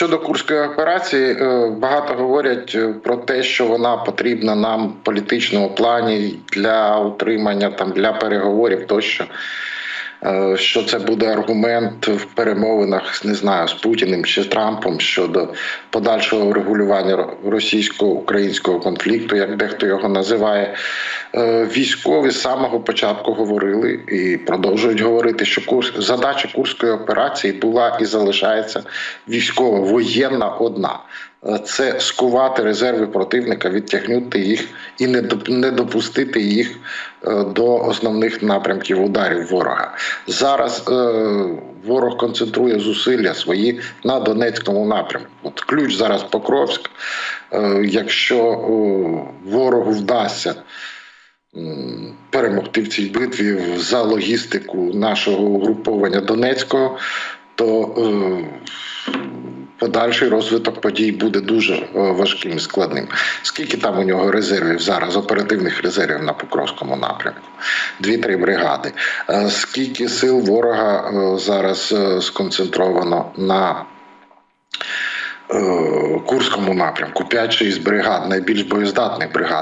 Щодо курської операції, е, багато говорять е, про те, що вона потрібна нам в політичному плані для утримання там для переговорів тощо. Е, Що це буде аргумент в перемовинах, не знаю, з Путіним чи Трампом щодо подальшого врегулювання російсько-українського конфлікту, як дехто його називає. Е, Військові з самого початку говорили і продовжують говорити, що курс задача курської операції була і залишається військова воєнна одна. Е, Це скувати резерви противника, відтягнути їх і не допустити їх е, до основних напрямків ударів ворога. Зараз е, ворог концентрує зусилля свої на Донецькому напрямку. От ключ зараз Покровськ. Якщо ворогу вдасться перемогти в цій битві за логістику нашого угруповання Донецького, то подальший розвиток подій буде дуже е, важким і складним. Скільки там у нього резервів зараз, оперативних резервів на Покровському напрямку? Дві-три бригади. Е, Скільки сил ворога е, зараз сконцентровано на Курському напрямку? 5-6 бригад, найбільш боєздатних бригад.